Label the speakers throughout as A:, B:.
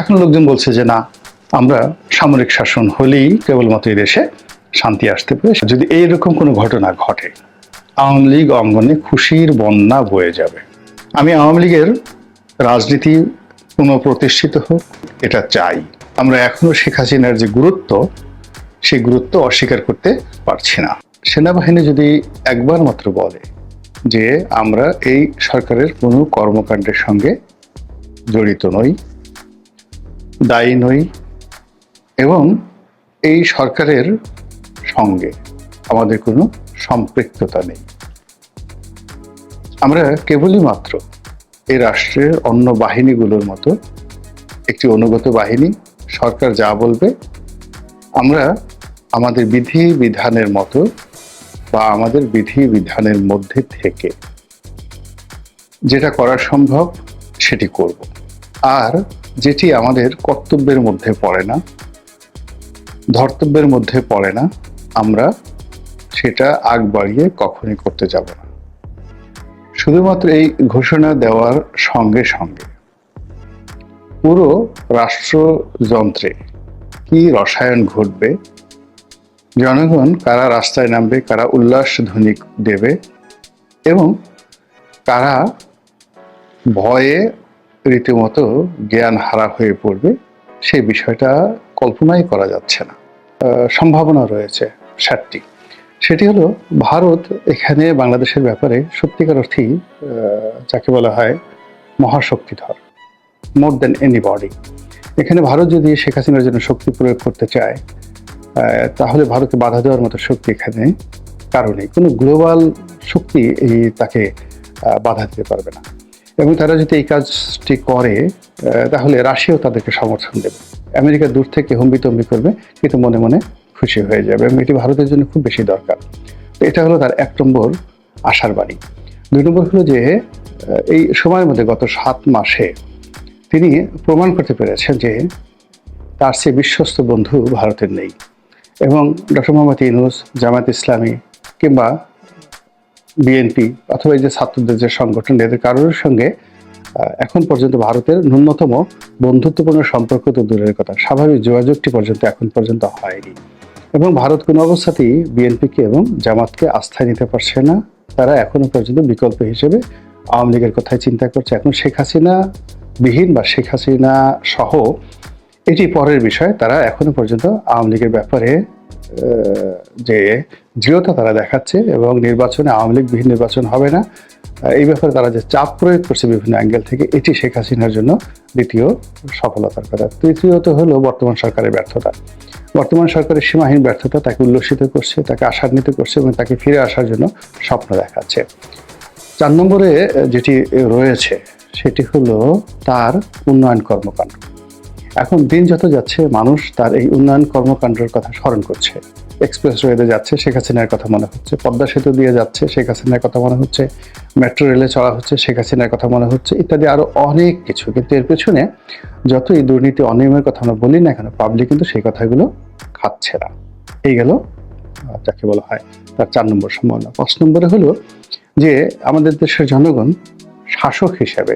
A: এখন লোকজন বলছে যে না, আমরা সামরিক শাসন হলেই কেবলমাত্র এই দেশে শান্তি আসতে পারে যদি এইরকম কোনো ঘটনা ঘটে, আওয়ামী লীগ অঙ্গনে খুশির বন্যা বয়ে যাবে। আমি আওয়ামী লীগের রাজনীতি পুনঃপ্রতিষ্ঠিত হোক, এটা চাই। আমরা এখনও শেখ হাসিনার যে গুরুত্ব, সেই গুরুত্ব অস্বীকার করতে পারছি না। সেনাবাহিনী যদি একবার মাত্র বলে যে আমরা এই সরকারের কোনো কর্মকাণ্ডের সঙ্গে জড়িত নই দায়ী নই এবং এই সরকারের সঙ্গে আমাদের কোনো সম্পৃক্ততা নেই। আমরা কেবলই মাত্র এই রাষ্ট্রের অন্য বাহিনীগুলোর মতো একটি অনুগত বাহিনী, সরকার যা বলবে, আমরা আমাদের বিধি বিধানের মতো বা আমাদের বিধি বিধানের মধ্যে থেকে যেটা করা সম্ভব সেটি করব। আর যেটি আমাদের কর্তব্যের মধ্যে পড়ে না, ধর্তব্যের মধ্যে পড়ে না, আমরা সেটা আগ বাড়িয়ে কখনই করতে যাব না। শুধুমাত্র এই ঘোষণা দেওয়ার সঙ্গে সঙ্গে পুরো রাষ্ট্রযন্ত্রে কি রসায়ন ঘটবে, জনগণ কারা রাস্তায় নামবে, কারা উল্লাস ধ্বনি দেবে এবং কারা ভয়ে রীতিমতো জ্ঞান হারা হয়ে পড়বে, সেই বিষয়টা কল্পনাই করা যাচ্ছে না। সম্ভাবনা রয়েছে সাতটি সেটি হলো, ভারত এখানে বাংলাদেশের ব্যাপারে সত্যিকার অর্থেই যাকে বলা হয় মহাশক্তিধর, মোর দেন এনি বডি এখানে ভারত যদি শেখ হাসিনার জন্য শক্তি প্রয়োগ করতে চায় তাহলে ভারতকে বাধা দেওয়ার মতো শক্তি এখানে কারণে কোনো গ্লোবাল শক্তি এই তাকে বাধা দিতে পারবে না। এবং তারা যদি এই কাজটি করে তাহলে রাশিয়াও তাদেরকে সমর্থন দেবে। আমেরিকা দূর থেকে হম্বিতম্বি করবে, কিন্তু মনে মনে খুশি হয়ে যাবে এবং এটি ভারতের জন্য খুব বেশি দরকার। তো এটা হলো তার এক নম্বর আশার বাণী। দুই নম্বর হলো যে এই সময়ের মধ্যে গত সাত মাসে তিনি প্রমাণ করতে পেরেছেন যে তার সে বিশ্বস্ত বন্ধু ভারতের নেই। এবং ডক্টর মোহাম্মদ ইউনুস জামাত ইসলামী কিংবা বিএনপি অথবা এই যে ছাত্রদের যে সংগঠন, এদের কারোর সঙ্গে এখন পর্যন্ত ভারতের ন্যূনতম বন্ধুত্বপূর্ণ সম্পর্ক তো দূরের কথা। স্বাভাবিক যোগাযোগটি পর্যন্ত এখন পর্যন্ত হয়নি। এবং ভারত কোনো অবস্থাতেই বিএনপিকে এবং জামাতকে আস্থায় নিতে পারছে না। তারা এখনও পর্যন্ত বিকল্প হিসেবে আওয়ামী লীগের কথাই চিন্তা করছে। এখন শেখ হাসিনা বিহীন বা শেখ হাসিনা সহ এটি পরের বিষয়। তারা এখনও পর্যন্ত আওয়ামী লীগের ব্যাপারে যে দৃঢ়তা তারা দেখাচ্ছে এবং নির্বাচনে আওয়ামী লীগ বিহীন নির্বাচন হবে না। এই ব্যাপারে তারা যে চাপ প্রয়োগ করছে বিভিন্ন অ্যাঙ্গেল থেকে, এটি শেখ হাসিনার জন্য দ্বিতীয় সফলতার কথা। তৃতীয়ত হলো বর্তমান সরকারের ব্যর্থতা। বর্তমান সরকারের সীমাহীন ব্যর্থতা তাকে উল্লসিত করছে, তাকে আশান্বিত করছে এবং তাকে ফিরে আসার জন্য স্বপ্ন দেখাচ্ছে। চার নম্বরে যেটি রয়েছে, সেটি হলো তার উন্নয়ন কর্মকাণ্ড। এখন দিন যত যাচ্ছে, মানুষ তার এই উন্নয়ন কর্মকাণ্ডের কথা স্মরণ করছে। এক্সপ্রেস ওয়েতে যাচ্ছে, শেখ হাসিনার কথা মনে হচ্ছে। পদ্মা সেতু দিয়ে যাচ্ছে, শেখ হাসিনার কথা মনে হচ্ছে। মেট্রো রেলে চলা হচ্ছে, শেখ হাসিনার কথা মনে হচ্ছে, ইত্যাদি আরও অনেক কিছু। কিন্তু এর পেছনে যতই দুর্নীতি, অনিয়মের কথা আমরা বলি না কেন পাবলিক কিন্তু সেই কথাগুলো খাচ্ছে না। এই গেল যাকে বলা হয় তার চার নম্বর সম্ভাবনা। পাঁচ নম্বরে হলো যে, আমাদের দেশের জনগণ শাসক হিসেবে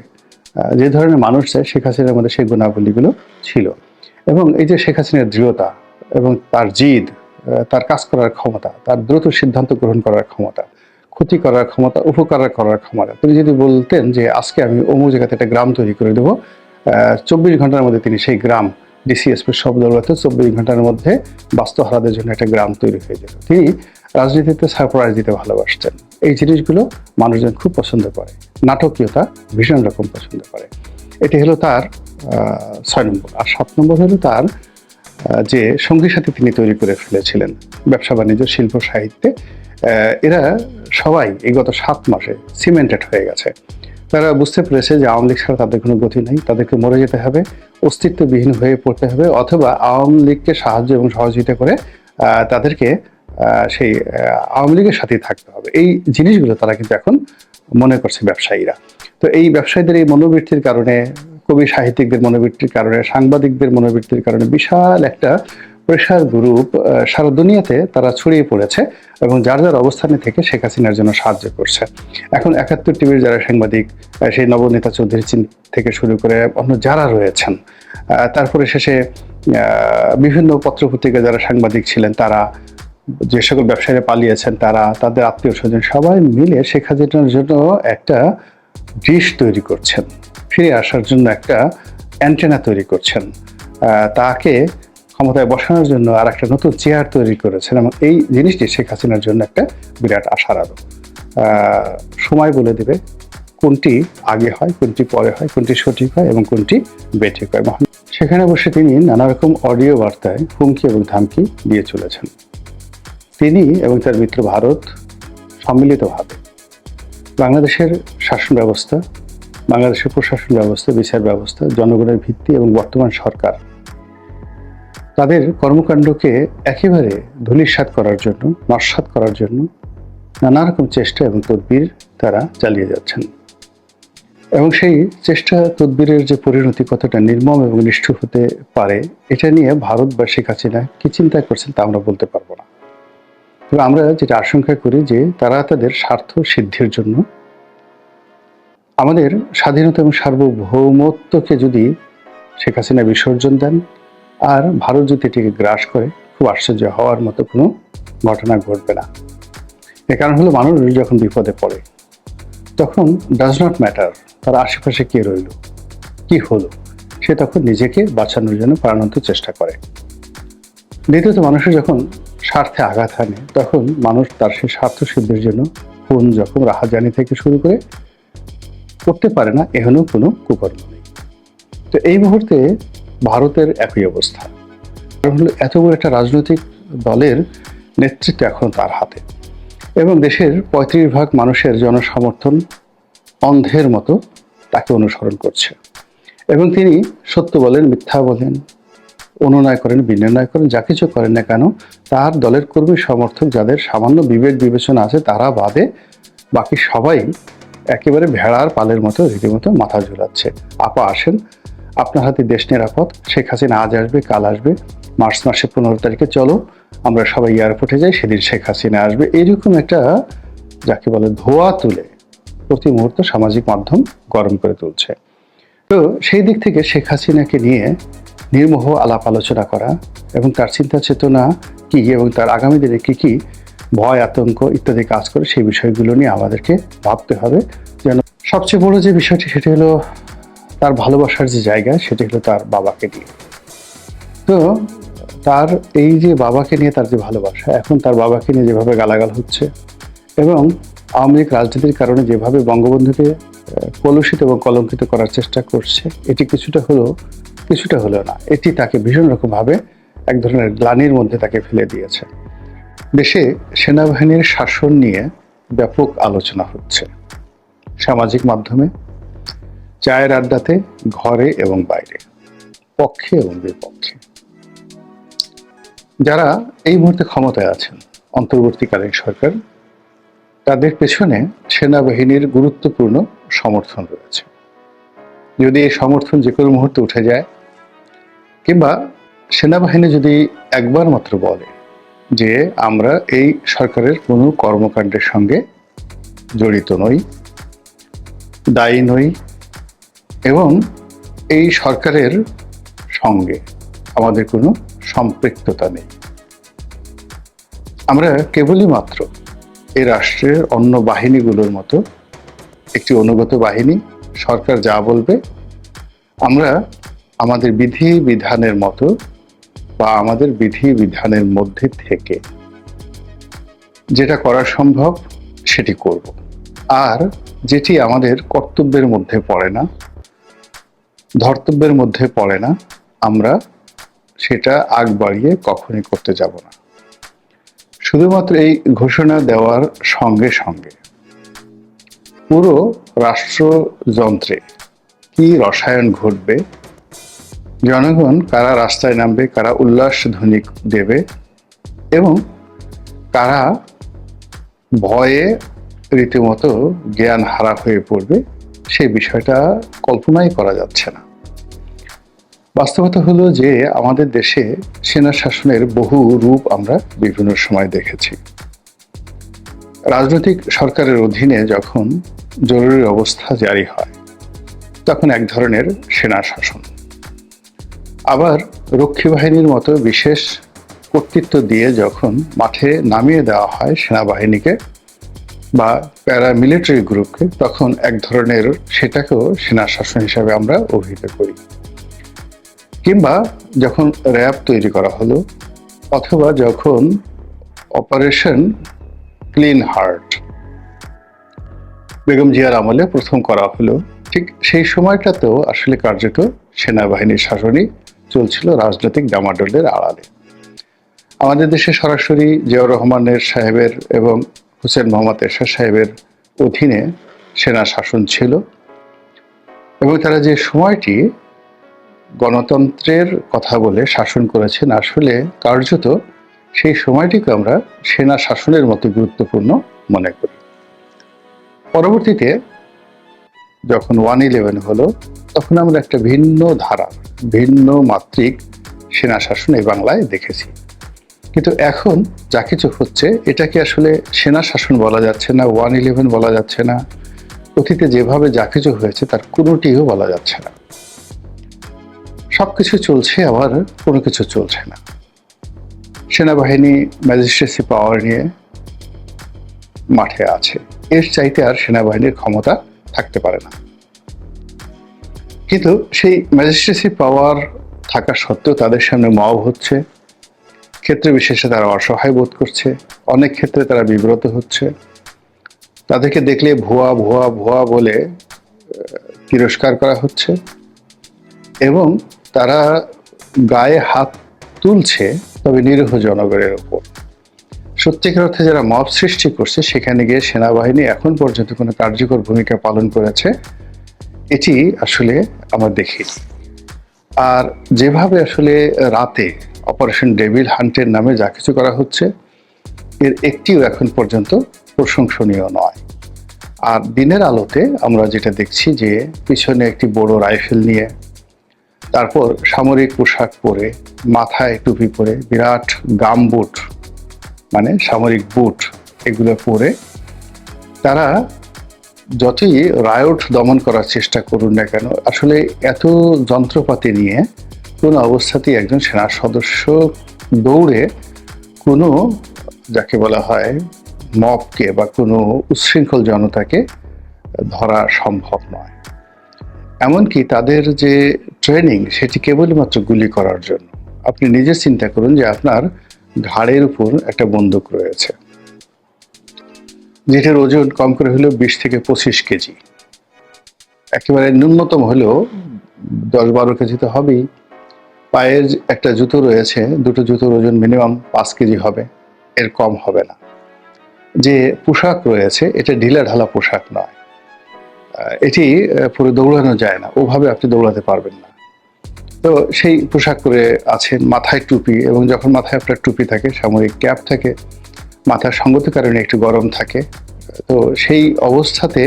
A: যে ধরনের মানুষ চায় শেখ হাসিনার মধ্যে সেই গুণাবলীগুলো ছিল। এবং এই যে শেখ হাসিনার দৃঢ়তা এবং তার জিদ তার কাজ করার ক্ষমতা, তার দ্রুত সিদ্ধান্ত গ্রহণ করার ক্ষমতা, ক্ষতি করার ক্ষমতা, উপকার করার ক্ষমতা। তিনি যদি বলতেন যে, আজকে আমি অমুক জায়গাতে একটা গ্রাম তৈরি করে দেবো চব্বিশ ঘণ্টার মধ্যে তিনি সেই গ্রাম ডিসিএসপি সব দৌলতে চব্বিশ ঘণ্টার মধ্যে বাস্তুহারাদের জন্য একটা গ্রাম তৈরি হয়ে যাবে তিনি রাজনীতিতে সারপ্রাইজ দিতে ভালোবাসতেন। এই জিনিসগুলো মানুষজন খুব পছন্দ করে। নাটকীয়তা ভীষণ রকম পছন্দ করে। এটি হলো তার ছয় নম্বর। আর সাত নম্বর হলো তার যে সঙ্গী সাথে তিনি তৈরি করে ফেলেছিলেন ব্যবসা বাণিজ্য, শিল্প, সাহিত্যে। এরা সবাই এই গত সাত মাসে সিমেন্টেড হয়ে গেছে। তারা বুঝতে পেরেছে যে আওয়ামী লীগ ছাড়া তাদের কোনো গতি নেই। তাদেরকে মরে যেতে হবে, অস্তিত্ববিহীন হয়ে পড়তে হবে অথবা আওয়ামী লীগকে সাহায্য এবং সহযোগিতা করে তাদেরকে সেই আওয়ামী লীগের সাথেই থাকতে হবে। এই জিনিসগুলো তারা কিন্তু এখন মনে করছে ব্যবসায়ীরা। তো এই ব্যবসায়ীদের এই মনোবৃত্তির কারণে, কবি সাহিত্যিকদের মনোবৃত্তির কারণে, সাংবাদিকদের মনোবৃত্তির কারণে বিশাল একটা প্রেশার গ্রুপ সারা দুনিয়াতে তারা ছড়িয়ে পড়েছে এবং যার যার অবস্থানে থেকে শেখ হাসিনার জন্য সাহায্য করছে। এখন একাত্তর টিভির যারা সাংবাদিক সেই নবনেতা চৌধুরী চিন থেকে শুরু করে অন্য যারা রয়েছেন তারপরে শেষে বিভিন্ন পত্রপত্রিকা যারা সাংবাদিক ছিলেন, তারা যে সকল ব্যবসায়ীরা পালিয়েছেন, তারা তাদের আত্মীয় স্বজন সবাই মিলে শেখ হাসিনার জন্য একটা ডিশ তৈরি করছেন। ফিরে আসার জন্য একটা অ্যান্টেনা তৈরি করছেন। তাকে ক্ষমতায় বসানোর জন্য আর একটা নতুন চেয়ার তৈরি করেছেন এবং এই জিনিসটি শেখ হাসিনার জন্য একটা বিরাট আশার আলো। সময় বলে দেবে কোনটি আগে হয়, কোনটি পরে হয়, কোনটি সঠিক হয় এবং কোনটি বেঠিক হয়। সেখানে বসে তিনি নানা রকম অডিও বার্তায় হুমকি এবং ধামকি দিয়ে চলেছেন। তিনি এবং তার মিত্র ভারত সম্মিলিতভাবে বাংলাদেশের শাসন ব্যবস্থা, বাংলাদেশের প্রশাসন ব্যবস্থা, বিচার ব্যবস্থা, জনগণের ভিত্তি এবং বর্তমান সরকার তাদের কর্মকাণ্ডকে একেবারে ধূলিসাৎ করার জন্য, নস্বাত করার জন্য নানা রকম চেষ্টা এবং তদবির তারা চালিয়ে যাচ্ছেন। এবং সেই চেষ্টা তদবিরের যে পরিণতি কতটা নির্মম এবং নিষ্ঠুর হতে পারে, এটা নিয়ে ভারতবাসী শেখ হাসিনা কি চিন্তা করছেন তা আমরা বলতে পারব না। তবে আমরা যেটা আশঙ্কা করি যে তারা তাদের স্বার্থ সিদ্ধির জন্য আমাদের স্বাধীনতা এবং সার্বভৌমত্বকে যদি শেখ হাসিনা বিসর্জন দেন আর ভারত যদি এটিকে গ্রাস করে, খুব আশ্চর্য হওয়ার মতো কোনো ঘটনা ঘটবে না। এর কারণ হলো মানুষ যখন বিপদে পড়ে, তখন ডাজ নট ম্যাটার তার আশেপাশে কে রইল, কি হলো, সে তখন নিজেকে বাঁচানোর জন্য প্রাণান্ত চেষ্টা করে। দ্বিতীয়ত মানুষের যখন স্বার্থে আঘাত হানে, তখন মানুষ তার সেই স্বার্থ সিদ্ধির জন্য কোন যখন রাহাজানি থেকে শুরু করে করতে পারে না, এহেন কোনো কুকর্ম নেই। তো এই মুহূর্তে ভারতের একই অবস্থা। কারণ হলো এত বড় একটা রাজনৈতিক দলের নেতৃত্ব এখন তার হাতে। এবং দেশের পঁয়ত্রিশ ভাগ মানুষের জনসমর্থন অন্ধের মতো তাকে অনুসরণ করছে। এবং তিনি সত্য বলেন, মিথ্যা বলেন, অনুনয় করেন, বিনির্ণয় করেন, যা কিছু করেন না কেন, তার দলের কর্মী সমর্থক যাদের সামান্য বিবেক বিবেচনা আছে, তারা বাদে বাকি সবাই একেবারে ভেড়ার পালের মতো রীতিমতো মাথা ঝুলাচ্ছে। আপা আসেন আপনার হাতে দেশ নিরাপদ, শেখ হাসিনা আজ আসবে, কাল আসবে, মার্চ মাসের পনেরো তারিখে চলো, আমরা সবাই এয়ারপোর্টে যাই, সেদিন শেখ হাসিনা আসবে। এইরকম একটা, যাকে বলে ধোয়া তুলে, প্রতি মুহূর্তে সামাজিক মাধ্যম গরম করে তুলছে। তো সেই দিক থেকে শেখ হাসিনাকে নিয়ে নির্মোহ আলাপ আলোচনা করা এবং তার চিন্তা চেতনা কি এবং তার আগামী দিনে কি কি ভয়, আতঙ্ক ইত্যাদি কাজ করে সেই বিষয়গুলো নিয়ে আমাদেরকে ভাবতে হবে। যেন সবচেয়ে বড় যে বিষয়টি, সেটি হলো তার ভালোবাসার যে জায়গা, সেটি হলো তার বাবাকে নিয়ে তো তার এই যে বাবাকে নিয়ে তার যে ভালোবাসা, এখন তার বাবাকে নিয়ে যেভাবে গালাগাল হচ্ছে এবং আওয়ামী লীগ রাজনীতির কারণে যেভাবে বঙ্গবন্ধুকে কলুষিত এবং কলঙ্কিত করার চেষ্টা করছে, এটি কিছুটা হলো কিছুটা হলো না, এটি তাকে ভীষণ রকমভাবে এক ধরনের গ্লানির মধ্যে তাকে ফেলে দিয়েছে। দেশে সেনাবাহিনীর শাসন নিয়ে ব্যাপক আলোচনা হচ্ছে। সামাজিক মাধ্যমে চায়ের আড্ডাতে, ঘরে এবং বাইরে, পক্ষে এবং বিপক্ষে। যারা এই মুহূর্তে ক্ষমতায় আছেন, অন্তর্বর্তীকালীন সরকার, তাদের পেছনে সেনাবাহিনীর গুরুত্বপূর্ণ সমর্থন রয়েছে। যদি এই সমর্থন যে কোনো মুহূর্তে উঠে যায়, কিংবা সেনাবাহিনী যদি একবার মাত্র বলে যে আমরা এই সরকারের কোনো কর্মকাণ্ডের সঙ্গে জড়িত নই, দায়ী নই এবং এই সরকারের সঙ্গে আমাদের কোনো সম্পৃক্ততা নেই। আমরা কেবলই মাত্র এই রাষ্ট্রের অন্য বাহিনীগুলোর মতো একটি অনুগত বাহিনী, সরকার যা বলবে, আমরা আমাদের বিধি বিধানের মতো বা আমাদের বিধি বিধানের মধ্যে থেকে যেটা করা সম্ভব সেটি করব। আর যেটি আমাদের কর্তব্যের মধ্যে পড়ে না ধর্তব্যের মধ্যে পড়ে না, আমরা সেটা আগ বাড়িয়ে কখনই করতে যাব না। শুধুমাত্র এই ঘোষণা দেওয়ার সঙ্গে সঙ্গে পুরো রাষ্ট্রযন্ত্রে কি রসায়ন ঘটবে, জনগণ কারা রাস্তায় নামবে, কারা উল্লাস ধ্বনি দেবে এবং কারা ভয়ে রীতিমতো জ্ঞান হারা হয়ে পড়বে সেই বিষয়টা কল্পনাই করা যাচ্ছে না। বাস্তবতা হলো যে আমাদের দেশে সেনা শাসনের বহু রূপ আমরা বিভিন্ন সময় দেখেছি। রাজনৈতিক সরকারের অধীনে যখন জরুরি অবস্থা জারি হয়, তখন এক ধরনের সেনা শাসন। আবার রক্ষী বাহিনীর মতো বিশেষ কর্তৃত্ব দিয়ে যখন মাঠে নামিয়ে দেওয়া হয় সেনাবাহিনীকে বা প্যারামিলিটারি গ্রুপকে তখন এক ধরনের সেটাকেও সেনা শাসন হিসাবে আমরা অভিহিত করি। কিংবা যখন র্যাব তৈরি করা হলো, অথবা যখন অপারেশন ক্লিন হার্ট বেগম জিয়ার আমলে প্রথম করা হলো, ঠিক সেই সময়টাতেও আসলে কার্যত সেনাবাহিনীর শাসনই চলছিল রাজনৈতিক ডামাডোলের আড়ালে। আমাদের দেশে সরাসরি জিয়াউর রহমানের সাহেবের এবং হুসেন মোহাম্মদ এরশাদ সাহেবের অধীনে সেনা শাসন ছিল এবং তারা যে সময়টি গণতন্ত্রের কথা বলে শাসন করেছেন, আসলে কার্যত সেই সময়টিকে আমরা সেনা শাসনের মতো গুরুত্বপূর্ণ মনে করি। পরবর্তীতে যখন ওয়ান ইলেভেন হলো, তখন আমরা একটা ভিন্ন ধারা, ভিন্ন মাত্রিক সেনা শাসন এই বাংলায় দেখেছি। কিন্তু এখন যা কিছু হচ্ছে এটাকে আসলে সেনা শাসন বলা যাচ্ছে না, ওয়ান ইলেভেন বলা যাচ্ছে না? অতীতে যেভাবে যা কিছু হয়েছে, তার কোনোটিও বলা যাচ্ছে না। সবকিছু চলছে, আবার কোনো কিছু চলছে না। সেনাবাহিনী ম্যাজিস্ট্রেসি পাওয়ার নিয়ে মাঠে আছে। এর চাইতে আর সেনাবাহিনীর ক্ষমতা থাকতে পারে না। কিন্তু সেই ম্যাজিস্ট্রেসি পাওয়ার থাকা সত্ত্বেও তাদের সামনে মব হচ্ছে। ক্ষেত্রে বিশেষে তারা অসহায় বোধ করছে, অনেক ক্ষেত্রে তারা বিব্রত হচ্ছে। তাদেরকে দেখলে ভুয়া ভুয়া ভুয়া বলে তিরস্কার করা হচ্ছে এবং তারা গায়ে হাত তুলছে, তবে নিরীহ জনগণের ওপর। সত্যিকার অর্থে যারা মব সৃষ্টি করছে, সেখানে গিয়ে সেনাবাহিনী এখন পর্যন্ত কোনো কার্যকর ভূমিকা পালন করেছে, এটি আসলে আমরা দেখি। আর যেভাবে আসলে রাতে অপারেশন ডেভিল হান্টের নামে যা কিছু করা হচ্ছে, এর একটিও এখন পর্যন্ত প্রশংসনীয় নয়। আর দিনের আলোতে আমরা যেটা দেখছি যে পিছনে একটি বড় রাইফেল নিয়ে, তারপর সামরিক পোশাক পরে, মাথায় টুপি পরে, বিরাট গাম বুট মানে সামরিক বুট এগুলো পরে, তারা যতই রায়ট দমন করার চেষ্টা করুন না কেন, আসলে এত যন্ত্রপাতি নিয়ে কোনো অবস্থাতেই একজন সেনা সদস্য দৌড়ে কোনো, যাকে বলা হয় মবকে বা কোনো উচ্ছৃঙ্খল জনতাকে ধরা সম্ভব নয়। এমনকি তাদের যে ট্রেনিং, সেটি কেবলমাত্র গুলি করার জন্য। আপনি নিজে চিন্তা করুন যে আপনার ঘাড়ের উপর একটা বন্দুক রয়েছে। যেটার ওজন কম করে হলেও বিশ থেকে পঁচিশ কেজি। একেবারে ন্যূনতম হলেও দশ বারো কেজি তো হবেই। পায়ের একটা জুতো রয়েছে, দুটো জুতোর ওজন মিনিমাম পাঁচ কেজি হবে, এর কম হবে না। যে পোশাক রয়েছে, এটা ঢিলা ঢালা পোশাক নয়। এটি পুরো দৌড়ানো যায় না, ওভাবে আপনি দৌড়াতে পারবেন না। তো সেই পোশাক পরে আছেন মাথায় টুপি এবং যখন মাথায় আপনার টুপি থাকে সামরিক ক্যাপ থাকে মাথার সঙ্গত কারণে একটু গরম থাকে। তো সেই অবস্থাতে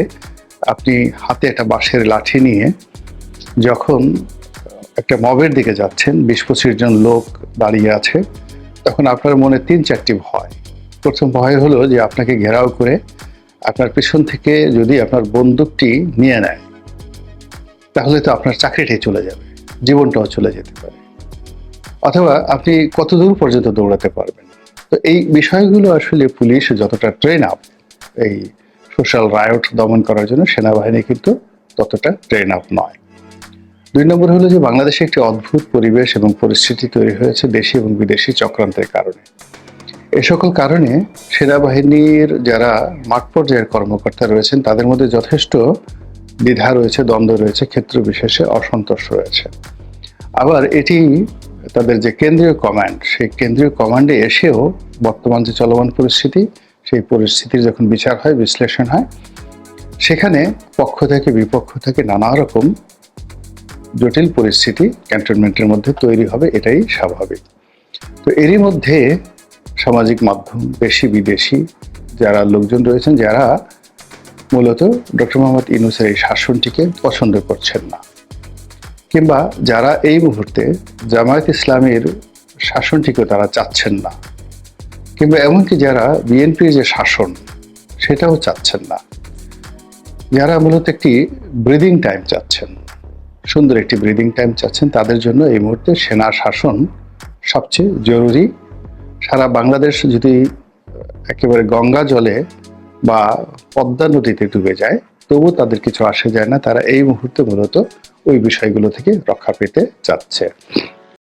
A: আপনি হাতে একটা বাঁশের লাঠি নিয়ে যখন একটা মবের দিকে যাচ্ছেন, বিশ পঁচিশ জন লোক দাঁড়িয়ে আছে, তখন আপনার মনে তিন চারটি ভয়। প্রথম ভয় হলো যে আপনাকে ঘেরাও করে আপনার পেছন থেকে যদি আপনার বন্দুকটি নিয়ে নেয়, তাহলে তো আপনার চাকরিটাই চলে যাবে, জীবনটাও চলে যেতে পারে। অথবা আপনি কত দূর পর্যন্ত দৌড়াতে পারবেন? তো এই বিষয়গুলো আসলে পুলিশ যতটা ট্রেন আপ এই সোশ্যাল রায়ট দমন করার জন্য সেনাবাহিনী কিন্তু ততটা ট্রেন আপ নয়। দুই নম্বর হলো যে বাংলাদেশে একটি অদ্ভুত পরিবেশ এবং পরিস্থিতি তৈরি হয়েছে দেশি এবং বিদেশি চক্রান্তের কারণে। এ সকল কারণে সেনাবাহিনীর যারা মাঠ পর্যায়ের কর্মকর্তা রয়েছেন, তাদের মধ্যে যথেষ্ট দ্বিধা রয়েছে, দ্বন্দ্ব রয়েছে, ক্ষেত্র বিশেষে অসন্তোষ রয়েছে। আবার এটি তাদের যে কেন্দ্রীয় কমান্ড, সেই কেন্দ্রীয় কমান্ডে এসেও বর্তমান যে চলমান পরিস্থিতি, সেই পরিস্থিতির যখন বিচার হয়, বিশ্লেষণ হয়, সেখানে পক্ষ থেকে বিপক্ষ থেকে নানা রকম জটিল পরিস্থিতি ক্যান্টনমেন্টের মধ্যে তৈরি হবে, এটাই স্বাভাবিক। তো এরই মধ্যে সামাজিক মাধ্যম বেশি বিদেশি যারা লোকজন রয়েছেন, যারা মূলত ডক্টর মোহাম্মদ ইউনুসের এই শাসনটিকে পছন্দ করছেন না। কিংবা যারা এই মুহূর্তে জামায়াত ইসলামের শাসনটিকে তারা চাচ্ছেন না, কিংবা এমনকি যারা বিএনপির যে শাসন সেটাও চাচ্ছেন না, যারা মূলত একটি ব্রিদিং টাইম চাচ্ছেন, সুন্দর একটি ব্রিদিং টাইম চাচ্ছেন, তাদের জন্য এই মুহূর্তে সেনা শাসন সবচেয়ে জরুরি। সারা বাংলাদেশ যদি একেবারে গঙ্গা জলে বা পদ্মা নদীতে ডুবে যায় তবু তাদের কিছু আসে যায় না, তারা এই মুহূর্তে মূলত ওই বিষয়গুলো থেকে রক্ষা পেতে চাচ্ছে।